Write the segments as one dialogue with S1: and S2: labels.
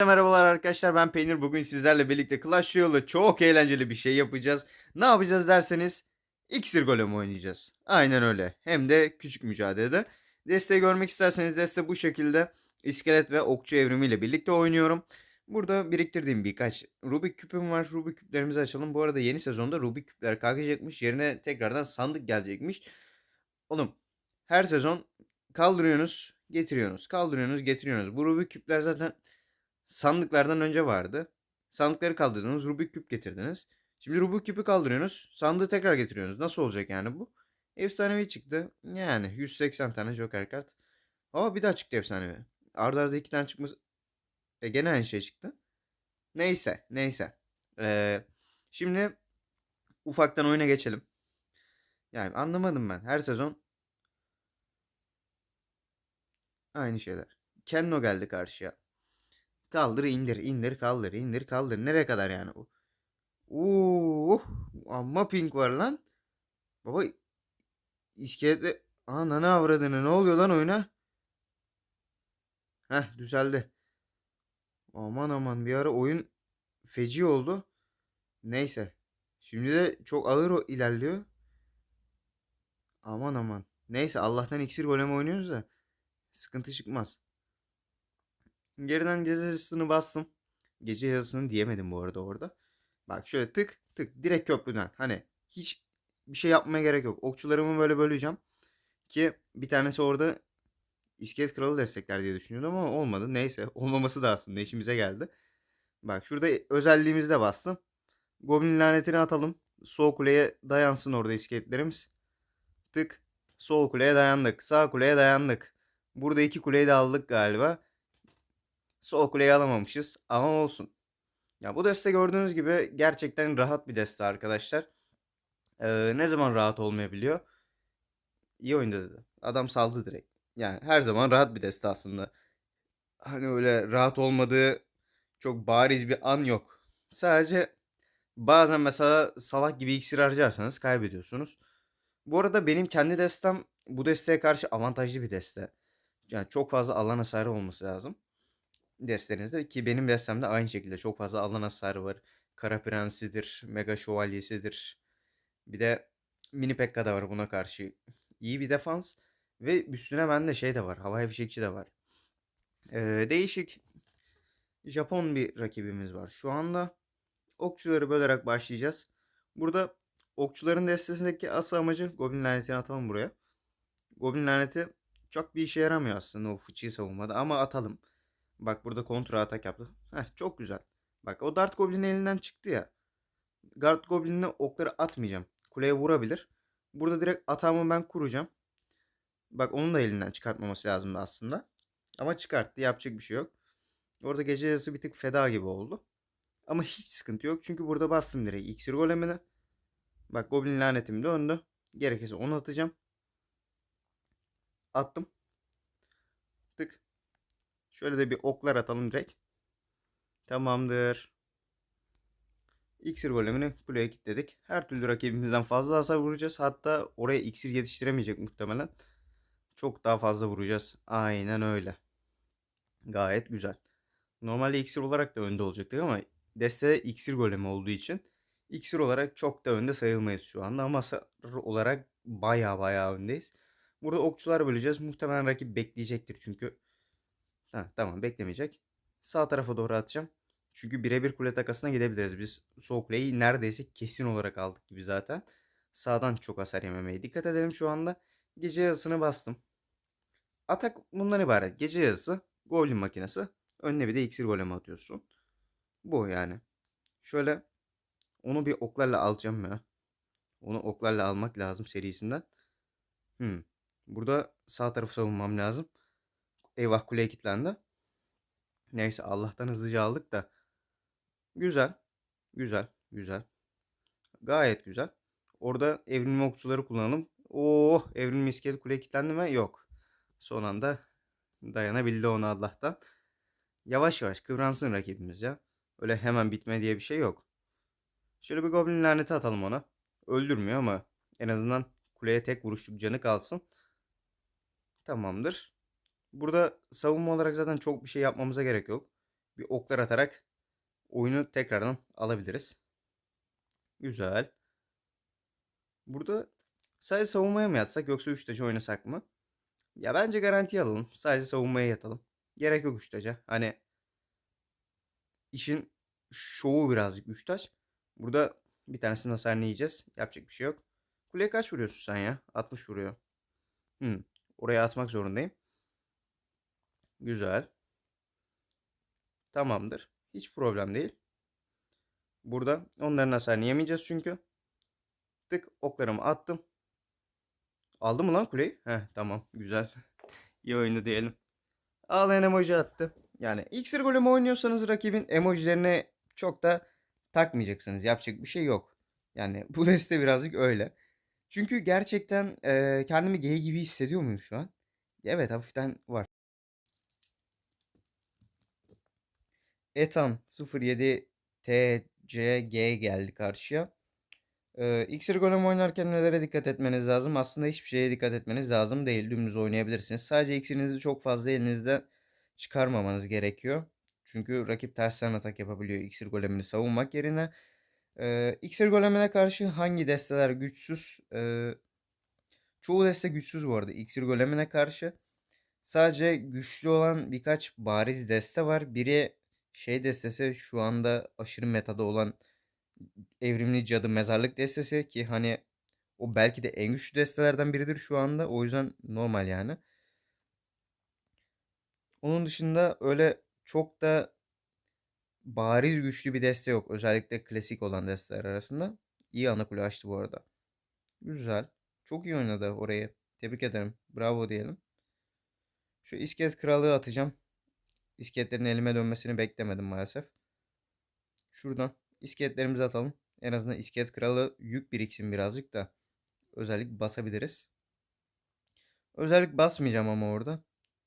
S1: Merhabalar arkadaşlar ben Peynir. Bugün sizlerle birlikte Clash Royale'da çok eğlenceli bir şey yapacağız. Ne yapacağız derseniz iksir golem oynayacağız. Aynen öyle. Hem de küçük mücadelede. Desteği görmek isterseniz deste bu şekilde iskelet ve okçu evrimiyle birlikte oynuyorum. Burada biriktirdiğim birkaç Rubik küpüm var. Rubik küplerimizi açalım. Bu arada yeni sezonda Rubik küpler kalkacakmış. Yerine tekrardan sandık gelecekmiş. Oğlum her sezon kaldırıyorsunuz, getiriyorsunuz. Kaldırıyorsunuz, getiriyorsunuz. Bu Rubik küpler zaten sandıklardan önce vardı. Sandıkları kaldırdınız, Rubik küp getirdiniz. Şimdi Rubik küpü kaldırıyorsunuz, sandığı tekrar getiriyorsunuz. Nasıl olacak yani bu? Efsanevi çıktı. Yani 180 tane Joker kart. Aa bir daha çıktı efsanevi. Arda arda iki tane çıkması... E gene aynı şey çıktı. Neyse, neyse. Ee, şimdi ufaktan oyuna geçelim. Yani anlamadım ben. Her sezon aynı şeyler. Kenno geldi karşıya. Kaldır indir indir kaldır indir kaldır. Nereye kadar yani bu? Uh, amma pink var lan. Baba iskeletle ananı avradını ne oluyor lan oyuna? Heh düzeldi. Aman aman bir ara oyun feci oldu. Neyse. Şimdi de çok ağır o- ilerliyor. Aman aman. Neyse Allah'tan iksir golemi oynuyoruz da sıkıntı çıkmaz. Geriden gece yazısını bastım. Gece yazısını diyemedim bu arada orada. Bak şöyle tık tık direkt köprüden. Hani hiç bir şey yapmaya gerek yok. Okçularımı böyle böleceğim. Ki bir tanesi orada İskelet Kralı destekler diye düşünüyordum ama olmadı. Neyse olmaması da aslında işimize geldi. Bak şurada özelliğimizde bastım. Goblin lanetini atalım. Sol kuleye dayansın orada iskeletlerimiz. Tık. Sol kuleye dayandık. Sağ kuleye dayandık. Burada iki kuleyi de aldık galiba. Sol kuleyi alamamışız ama olsun. Ya bu deste gördüğünüz gibi gerçekten rahat bir deste arkadaşlar. Ee, ne zaman rahat olmayabiliyor? İyi oyunda dedi. Adam saldı direkt. Yani her zaman rahat bir deste aslında. Hani öyle rahat olmadığı çok bariz bir an yok. Sadece bazen mesela salak gibi iksir harcarsanız kaybediyorsunuz. Bu arada benim kendi destem bu desteğe karşı avantajlı bir deste. Yani çok fazla alan hasarı olması lazım destenizde ki benim destemde aynı şekilde çok fazla alan hasarı var. Kara Prensidir, Mega Şövalyesidir. Bir de Mini Pekka da var buna karşı. İyi bir defans ve üstüne bende şey de var. Havai fişekçi de var. Ee, değişik Japon bir rakibimiz var. Şu anda okçuları bölerek başlayacağız. Burada okçuların destesindeki asıl amacı Goblin lanetini atalım buraya. Goblin laneti çok bir işe yaramıyor aslında o fıçıyı savunmada ama atalım. Bak burada kontra atak yaptı. Heh, çok güzel. Bak o Dart Goblin'in elinden çıktı ya. Dart Goblin'e okları atmayacağım. Kuleye vurabilir. Burada direkt atağımı ben kuracağım. Bak onun da elinden çıkartmaması lazımdı aslında. Ama çıkarttı. Yapacak bir şey yok. Orada gece yarısı bir tık feda gibi oldu. Ama hiç sıkıntı yok. Çünkü burada bastım direkt iksir golemine. Bak Goblin lanetim döndü. Gerekirse onu atacağım. Attım. Tık. Şöyle de bir oklar atalım direkt. Tamamdır. İksir golemini kuleye kilitledik. Her türlü rakibimizden fazla hasar vuracağız. Hatta oraya iksir yetiştiremeyecek muhtemelen. Çok daha fazla vuracağız. Aynen öyle. Gayet güzel. Normalde iksir olarak da önde olacaktık ama deste iksir golemi olduğu için iksir olarak çok da önde sayılmayız şu anda ama hasar olarak baya baya öndeyiz. Burada okçular böleceğiz. Muhtemelen rakip bekleyecektir çünkü Ha, tamam beklemeyecek. Sağ tarafa doğru atacağım. Çünkü birebir kule takasına gidebiliriz. Biz sol kuleyi neredeyse kesin olarak aldık gibi zaten. Sağdan çok hasar yememeye dikkat edelim şu anda. Gece yazısını bastım. Atak bundan ibaret. Gece yazısı, goblin makinesi. Önüne bir de iksir golemi atıyorsun. Bu yani. Şöyle onu bir oklarla alacağım ya. Onu oklarla almak lazım serisinden. Hmm. Burada sağ tarafı savunmam lazım. Eyvah kuleye kilitlendi. Neyse Allah'tan hızlıca aldık da. Güzel. Güzel. Güzel. Gayet güzel. Orada evrilme okçuları kullanalım. Oh evrilme iskelet kuleye kilitlendi mi? Yok. Son anda dayanabildi ona Allah'tan. Yavaş yavaş kıvransın rakibimiz ya. Öyle hemen bitme diye bir şey yok. Şöyle bir goblin laneti atalım ona. Öldürmüyor ama en azından kuleye tek vuruşluk canı kalsın. Tamamdır. Burada savunma olarak zaten çok bir şey yapmamıza gerek yok. bir oklar atarak oyunu tekrardan alabiliriz. Güzel. Burada sadece savunmaya mı yatsak yoksa 3 taşı oynasak mı? Ya bence garanti alalım. Sadece savunmaya yatalım. Gerek yok 3 taça. Hani işin şovu birazcık 3 taş. Burada bir tanesinin hasarını yiyeceğiz. Yapacak bir şey yok. Kuleye kaç vuruyorsun sen ya? 60 vuruyor. Hmm. Oraya atmak zorundayım. Güzel. Tamamdır. Hiç problem değil. Burada onların hasarını yemeyeceğiz çünkü. Tık oklarımı attım. Aldı mı lan kuleyi? Heh tamam güzel. İyi oyunu diyelim. Ağlayan emoji attı. Yani iksir golümü oynuyorsanız rakibin emojilerine çok da takmayacaksınız. Yapacak bir şey yok. Yani bu deste birazcık öyle. Çünkü gerçekten e, kendimi gay gibi hissediyor muyum şu an? Evet hafiften var. Etan 07 TCG geldi karşıya. Ee, iksir golem oynarken nelere dikkat etmeniz lazım? Aslında hiçbir şeye dikkat etmeniz lazım değil. Dümdüz oynayabilirsiniz. Sadece iksirinizi çok fazla elinizde çıkarmamanız gerekiyor. Çünkü rakip tersten atak yapabiliyor iksir golemini savunmak yerine. Ee, iksir golemine karşı hangi desteler güçsüz? Ee, çoğu deste güçsüz bu arada iksir golemine karşı. Sadece güçlü olan birkaç bariz deste var. Biri şey destesi şu anda aşırı metada olan evrimli cadı mezarlık destesi ki hani o belki de en güçlü destelerden biridir şu anda. O yüzden normal yani. Onun dışında öyle çok da bariz güçlü bir deste yok. Özellikle klasik olan desteler arasında. İyi ana kule açtı bu arada. Güzel. Çok iyi oynadı orayı. Tebrik ederim. Bravo diyelim. Şu iskelet kralı atacağım. İskeletlerin elime dönmesini beklemedim maalesef. Şuradan iskeletlerimizi atalım. En azından iskelet kralı yük biriksin birazcık da özellik basabiliriz. Özellik basmayacağım ama orada.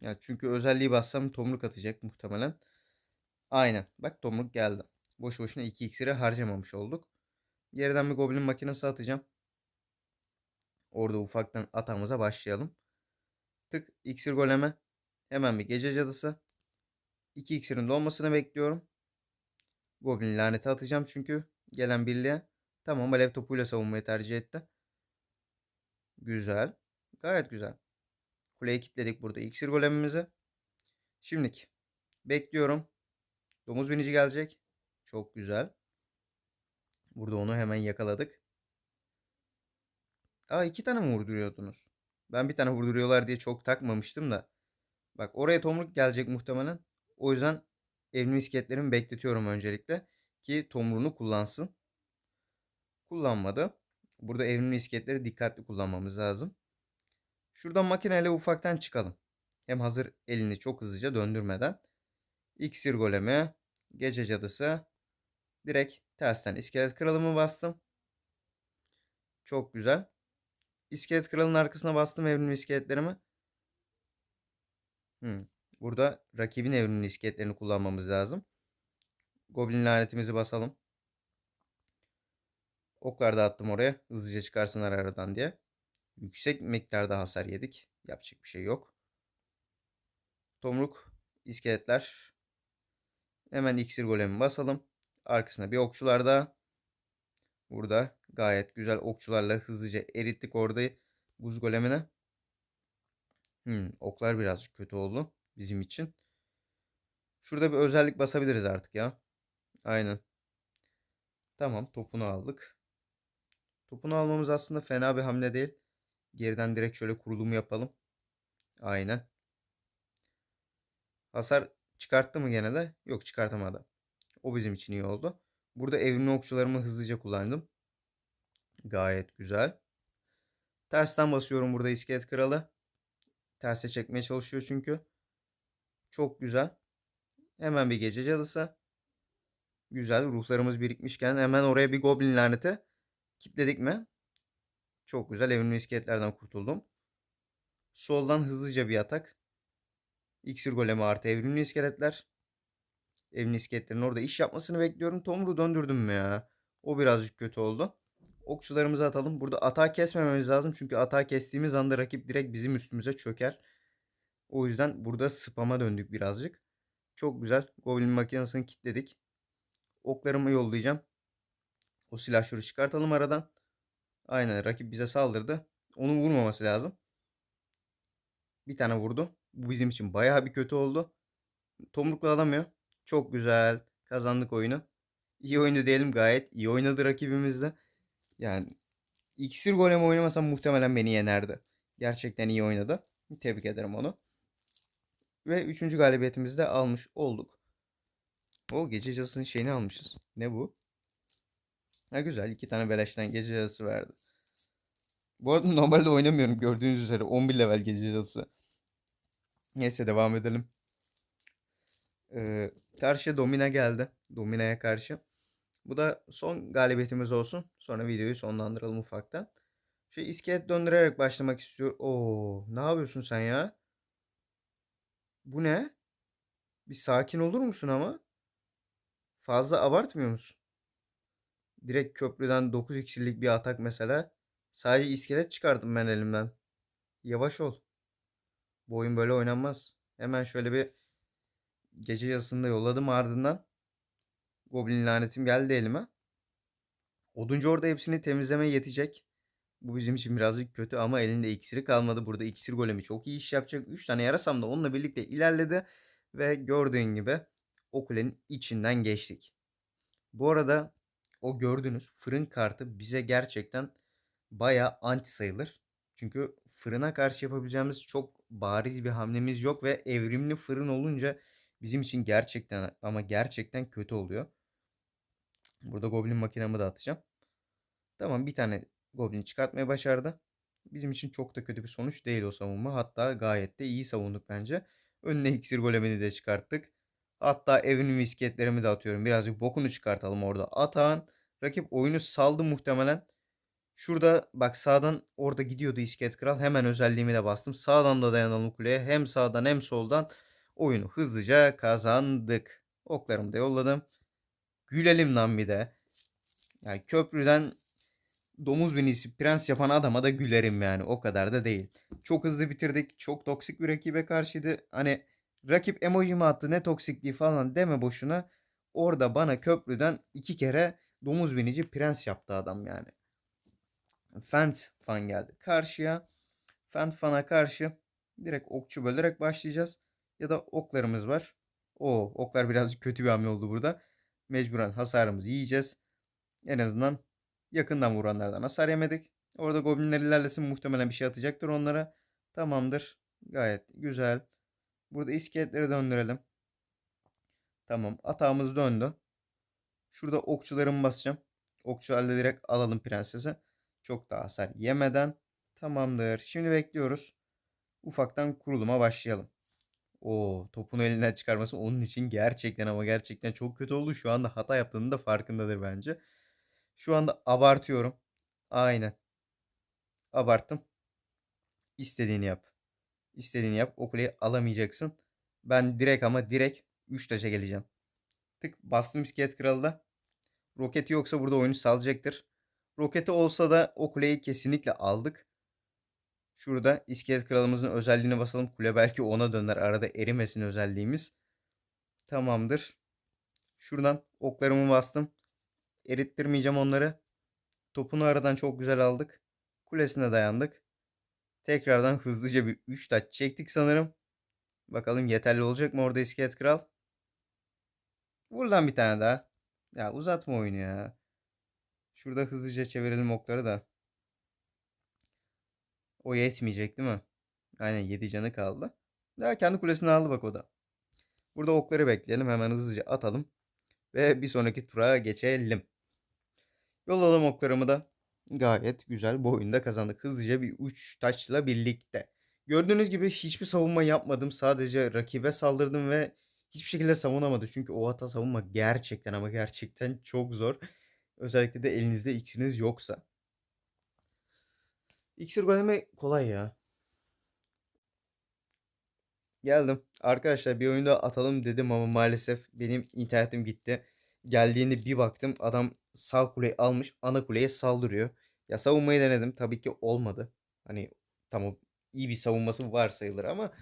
S1: Ya çünkü özelliği bassam tomruk atacak muhtemelen. Aynen. Bak tomruk geldi. Boş boşuna 2 iksiri harcamamış olduk. Geriden bir goblin makinesi atacağım. Orada ufaktan atamıza başlayalım. Tık iksir goleme. Hemen bir gece cadısı. 2 iksirin dolmasını bekliyorum. Goblin laneti atacağım çünkü gelen birliğe. Tamam alev topuyla savunmayı tercih etti. Güzel. Gayet güzel. Kuleyi kilitledik burada iksir golemimizi. Şimdiki bekliyorum. Domuz binici gelecek. Çok güzel. Burada onu hemen yakaladık. Aa iki tane mi vurduruyordunuz? Ben bir tane vurduruyorlar diye çok takmamıştım da. Bak oraya tomruk gelecek muhtemelen. O yüzden evrim isketlerimi bekletiyorum öncelikle. Ki tomruğunu kullansın. Kullanmadı. Burada evrimli isketleri dikkatli kullanmamız lazım. Şuradan makineyle ufaktan çıkalım. Hem hazır elini çok hızlıca döndürmeden. İksir golemi, gece cadısı. Direkt tersten iskelet kralımı bastım. Çok güzel. İskelet kralın arkasına bastım evrimli iskeletlerimi. Hmm. Burada rakibin evrimli iskeletlerini kullanmamız lazım. Goblin lanetimizi basalım. Oklar da attım oraya. Hızlıca çıkarsınlar aradan diye. Yüksek miktarda hasar yedik. Yapacak bir şey yok. Tomruk, iskeletler. Hemen iksir golemi basalım. Arkasına bir okçular daha. Burada gayet güzel okçularla hızlıca erittik orada buz golemine. Hmm, oklar birazcık kötü oldu bizim için. Şurada bir özellik basabiliriz artık ya. Aynen. Tamam topunu aldık. Topunu almamız aslında fena bir hamle değil. Geriden direkt şöyle kurulumu yapalım. Aynen. Hasar çıkarttı mı gene de? Yok çıkartamadı. O bizim için iyi oldu. Burada evrimli okçularımı hızlıca kullandım. Gayet güzel. Tersten basıyorum burada iskelet kralı. Terse çekmeye çalışıyor çünkü. Çok güzel. Hemen bir gece cadısı. Güzel. Ruhlarımız birikmişken hemen oraya bir goblin laneti kitledik mi? Çok güzel. Evrimli iskeletlerden kurtuldum. Soldan hızlıca bir atak. İksir golemi artı evrimli iskeletler. Evrimli iskeletlerin orada iş yapmasını bekliyorum. Tomru döndürdüm mü ya? O birazcık kötü oldu. Okçularımızı atalım. Burada atağı kesmememiz lazım. Çünkü atağı kestiğimiz anda rakip direkt bizim üstümüze çöker. O yüzden burada spama döndük birazcık. Çok güzel. Goblin makinesini kilitledik. Oklarımı yollayacağım. O silahşörü çıkartalım aradan. Aynen rakip bize saldırdı. Onun vurmaması lazım. Bir tane vurdu. Bu bizim için bayağı bir kötü oldu. Tomrukla alamıyor. Çok güzel. Kazandık oyunu. İyi oyundu diyelim gayet. iyi oynadı rakibimiz de. Yani iksir golem oynamasam muhtemelen beni yenerdi. Gerçekten iyi oynadı. Tebrik ederim onu. Ve üçüncü galibiyetimizi de almış olduk. O gece cadısının şeyini almışız. Ne bu? Ha güzel. iki tane beleşten gece cadısı verdi. Bu arada normalde oynamıyorum gördüğünüz üzere. 11 level gece cadısı. Neyse devam edelim. Ee, karşı Domina geldi. Domina'ya karşı. Bu da son galibiyetimiz olsun. Sonra videoyu sonlandıralım ufaktan. Şu iskelet döndürerek başlamak istiyor. Oo, ne yapıyorsun sen ya? Bu ne? Bir sakin olur musun ama? Fazla abartmıyor musun? Direkt köprüden 9 iksirlik bir atak mesela. Sadece iskelet çıkardım ben elimden. Yavaş ol. Bu oyun böyle oynanmaz. Hemen şöyle bir gece yazısında yolladım ardından. Goblin lanetim geldi elime. Oduncu orada hepsini temizlemeye yetecek. Bu bizim için birazcık kötü ama elinde iksiri kalmadı. Burada iksir golemi çok iyi iş yapacak. 3 tane yarasam da onunla birlikte ilerledi. Ve gördüğün gibi o kulenin içinden geçtik. Bu arada o gördüğünüz fırın kartı bize gerçekten bayağı anti sayılır. Çünkü fırına karşı yapabileceğimiz çok bariz bir hamlemiz yok ve evrimli fırın olunca bizim için gerçekten ama gerçekten kötü oluyor. Burada goblin makinamı da atacağım. Tamam bir tane goblin çıkartmaya başardı. Bizim için çok da kötü bir sonuç değil o savunma. Hatta gayet de iyi savunduk bence. Önüne iksir golemini de çıkarttık. Hatta evrim misketlerimi de atıyorum. Birazcık bokunu çıkartalım orada. Atan rakip oyunu saldı muhtemelen. Şurada bak sağdan orada gidiyordu iskelet kral. Hemen özelliğimi de bastım. Sağdan da dayanalım kuleye. Hem sağdan hem soldan oyunu hızlıca kazandık. Oklarımı da yolladım. Gülelim lan bir de. Yani köprüden domuz binisi prens yapan adama da gülerim yani. O kadar da değil. Çok hızlı bitirdik. Çok toksik bir rakibe karşıydı. Hani rakip emoji mi attı ne toksikliği falan deme boşuna. Orada bana köprüden iki kere domuz binici prens yaptı adam yani. Fent fan geldi karşıya. Fent fana karşı direkt okçu bölerek başlayacağız. Ya da oklarımız var. O oklar birazcık kötü bir hamle oldu burada. Mecburen hasarımızı yiyeceğiz. En azından yakından vuranlardan hasar yemedik. Orada goblinler ilerlesin muhtemelen bir şey atacaktır onlara. Tamamdır. Gayet güzel. Burada iskeletleri döndürelim. Tamam. Atağımız döndü. Şurada okçularımı basacağım. Okçu halde direkt alalım prensesi. Çok daha hasar yemeden. Tamamdır. Şimdi bekliyoruz. Ufaktan kuruluma başlayalım. O topun elinden çıkarması onun için gerçekten ama gerçekten çok kötü oldu. Şu anda hata yaptığının da farkındadır bence. Şu anda abartıyorum. Aynen. Abarttım. İstediğini yap. İstediğini yap. O kuleyi alamayacaksın. Ben direkt ama direkt 3 taşa geleceğim. Tık bastım iskelet kralı da. Roketi yoksa burada oyunu salacaktır. Roketi olsa da o kuleyi kesinlikle aldık. Şurada iskelet kralımızın özelliğine basalım. Kule belki ona döner. Arada erimesin özelliğimiz. Tamamdır. Şuradan oklarımı bastım. Erittirmeyeceğim onları. Topunu aradan çok güzel aldık. Kulesine dayandık. Tekrardan hızlıca bir 3 taç çektik sanırım. Bakalım yeterli olacak mı orada iskelet kral? Vur lan bir tane daha. Ya uzatma oyunu ya. Şurada hızlıca çevirelim okları da. O yetmeyecek değil mi? Aynen 7 canı kaldı. Daha kendi kulesini aldı bak o da. Burada okları bekleyelim. Hemen hızlıca atalım. Ve bir sonraki tura geçelim. Yolladım oklarımı da. Gayet güzel bu oyunda kazandık. Hızlıca bir 3 taçla birlikte. Gördüğünüz gibi hiçbir savunma yapmadım. Sadece rakibe saldırdım ve hiçbir şekilde savunamadı. Çünkü o hata savunma gerçekten ama gerçekten çok zor. Özellikle de elinizde iksiriniz yoksa. İksir golemi kolay ya. Geldim. Arkadaşlar bir oyunda atalım dedim ama maalesef benim internetim gitti. Geldiğinde bir baktım adam sağ kuleyi almış ana kuleye saldırıyor. Ya savunmayı denedim tabii ki olmadı. Hani tamam iyi bir savunması var sayılır ama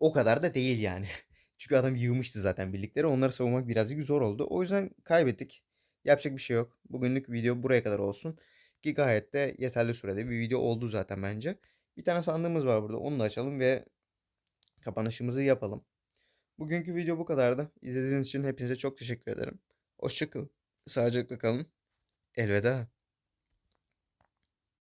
S1: o kadar da değil yani. Çünkü adam yığmıştı zaten birlikleri. Onları savunmak birazcık zor oldu. O yüzden kaybettik. Yapacak bir şey yok. Bugünlük video buraya kadar olsun. Ki gayet de yeterli sürede bir video oldu zaten bence. Bir tane sandığımız var burada. Onu da açalım ve kapanışımızı yapalım. Bugünkü video bu kadardı. İzlediğiniz için hepinize çok teşekkür ederim. Hoşçakalın. Sağlıcakla kalın. Elveda.